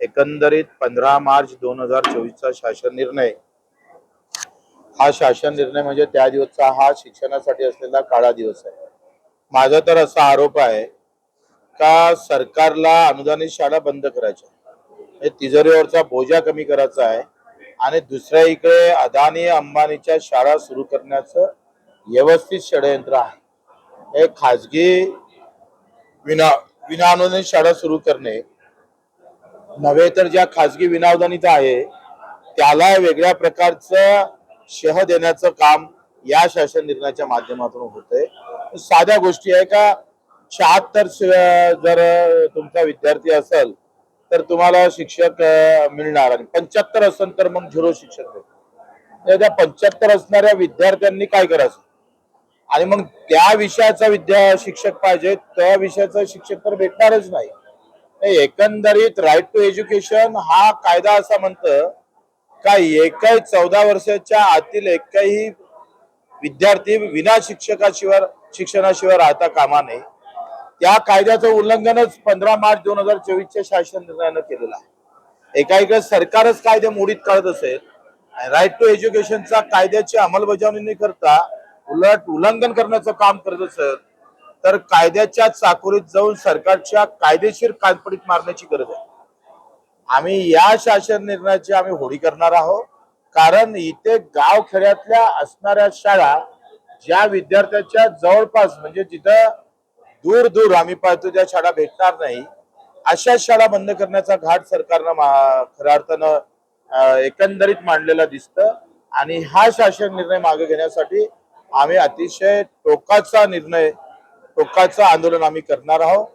एकंदरीत पंधरा मार्च दोन हजार चोवीसचा शासन निर्णय. हा शासन निर्णय म्हणजे त्या दिवसचा हा शिक्षणासाठी असलेला काळा दिवस आहे. माझा तर असा आरोप आहे का सरकारला अनुदानित शाळा बंद करायच्या म्हणजे तिजोरीवरचा बोजा कमी करायचा आहे आणि दुसऱ्या इकडे अदानी अंबानीच्या शाळा सुरू करण्याचं व्यवस्थित षडयंत्र आहे. हे खाजगी विना विना अनुदानित शाळा सुरू करणे नव्हे तर ज्या खाजगी विनावदानीचा आहे त्याला वेगळ्या प्रकारचं शह देण्याचं काम या शासन निर्णयाच्या माध्यमातून होतंय. साध्या गोष्टी आहे का शहात्तर जर तुमचा विद्यार्थी असेल तर तुम्हाला शिक्षक मिळणार आणि पंच्याहत्तर असेल तर मग झिरो शिक्षक तर त्या पंच्याहत्तर असणाऱ्या विद्यार्थ्यांनी काय करायचं? आणि मग त्या विषयाचा विद्या शिक्षक पाहिजे त्या विषयाचा शिक्षक तर भेटणारच नाही. एकंदरीत राईट टू एज्युकेशन हा कायदा असा म्हणतं का एकाही चौदा वर्षाच्या आतील एकही विद्यार्थी विना शिक्षकाशिवाय शिक्षणाशिवाय राहता कामा नये. त्या कायद्याचं उल्लंघनच पंधरा मार्च दोन हजार चोवीसच्या शासन निर्णयानं केलेलं आहे. एका सरकारच कायदे मोडीत काढत असेल राईट टू एज्युकेशनचा कायद्याची अंमलबजावणी न करता उलट उल्लंघन करण्याचं काम करत असेल तर कायद्याच्या चाकोरीत जाऊन सरकारच्या कायदेशीर कानपडीत मारण्याची गरज आहे. आम्ही या शासन निर्णयाची आम्ही होळी करणार आहोत. कारण इथे गाव खेड्यातल्या असणाऱ्या शाळा ज्या विद्यार्थ्याच्या जवळपास म्हणजे जिथं दूर दूर आम्ही पाहतो त्या शाळा भेटणार नाही अशा शाळा बंद करण्याचा घाट सरकारनं खऱ्या अर्थानं एकंदरीत मांडलेला दिसतं. आणि हा शासन निर्णय मागे घेण्यासाठी आम्ही अतिशय टोकाचा निर्णय टोकाचं आंदोलन आम्ही करणार आहोत.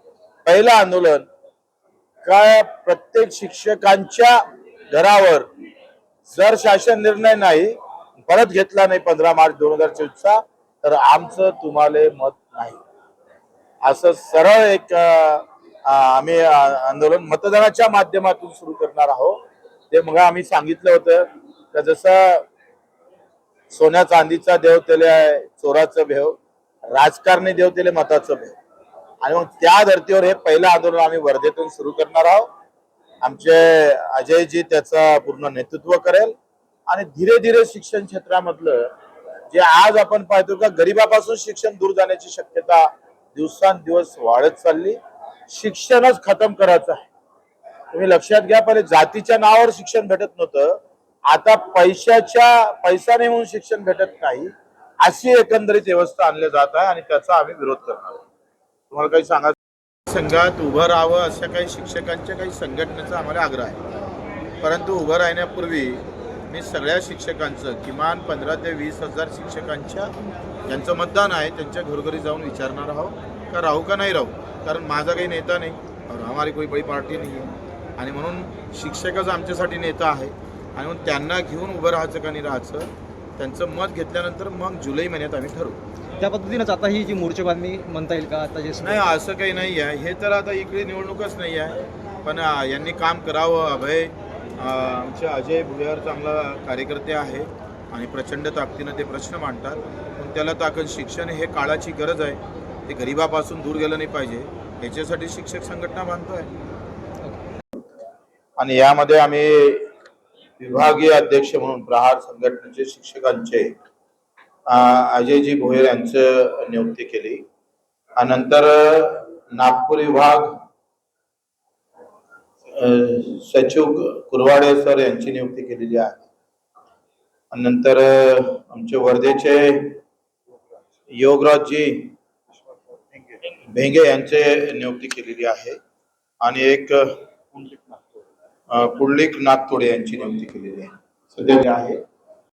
पहिलं आंदोलन काय प्रत्येक शिक्षकांच्या घरावर जर शासन निर्णय नाही परत घेतला नाही पंधरा मार्च दोन हजार चोवीसचा तर आमचं तुम्हाला मत नाही. असं सरळ एक आम्ही आंदोलन मतदानाच्या माध्यमातून सुरू करणार आहोत. ते मग आम्ही सांगितलं होतं का जसं सोन्या चांदीचा देव त्याला चोराचं भेव राजकारणी देव त्याला मताचं आणि मग त्या धर्तीवर हे पहिलं आंदोलन आम्ही वर्धेतून सुरू करणार आहोत. आमचे अजयजी त्याचं पूर्ण नेतृत्व करेल. आणि धीरे धीरे शिक्षण क्षेत्रामधलं जे आज आपण पाहतो का गरिबापासून शिक्षण दूर जाण्याची शक्यता दिवसांदिवस वाढत चालली. शिक्षणच खतम करायचं आहे. तुम्ही लक्षात घ्या पहिले जातीच्या नावावर शिक्षण भेटत नव्हतं. आता पैशाच्या पैसा नाही म्हणून शिक्षण भेटत नाही. अशी एकंदरीत व्यवस्था आणली जात आहे आणि त्याचा आम्ही विरोध करणार आहोत. तुम्हाला काही सांगा? संघात उभं राहावं अशा काही शिक्षकांच्या काही संघटनेचा आम्हाला आग्रह आहे. परंतु उभं राहण्यापूर्वी मी सगळ्या शिक्षकांचं किमान पंधरा ते वीस हजार शिक्षकांच्या ज्यांचं मतदान आहे त्यांच्या घरोघरी जाऊन विचारणार आहोत का राहू का नाही राहू? कारण माझा काही नेता नाही. और हमारी कोई बडी पार्टी नाही आहे. आणि म्हणून शिक्षकच आमच्यासाठी नेता आहे. आणि म्हणून त्यांना घेऊन उभं राहायचं का नाही राहायचं त्यांचं मत घेतल्यानंतर मग जुलै महिन्यात आम्ही ठरवू. त्या पद्धतीनेच आता ही जी मोर्चेबांधणी म्हणता येईल का? आता जे नाही असं काही नाही आहे. हे तर आता इकडे निवडणूकच नाही आहे. पण अं, यांनी काम करावं. अभय अं, आमचे अजय भुयार चांगला कार्यकर्ते आहे आणि प्रचंड ताकदीनं ते प्रश्न मांडतात. पण त्याला ताकद शिक्षण हे काळाची गरज आहे. ते गरिबापासून दूर गेलं नाही पाहिजे. याच्यासाठी शिक्षक संघटना बांधतोय. आणि यामध्ये आम्ही विभागीय अध्यक्ष म्हणून प्रहार संघटनेचे शिक्षकांचे अजयजी भोयर यांचं नियुक्ती केली. आणि नंतर नागपूर विभाग सचिव कुरवाडे सर यांची नियुक्ती केलेली आहे. नंतर आमचे वर्धेचे योगराजजी भेंगे यांचे नियुक्ती केलेली आहे. आणि एक पुंडलिक नागतोडे यांची नियुक्ती केलेली आहे. सध्या आहे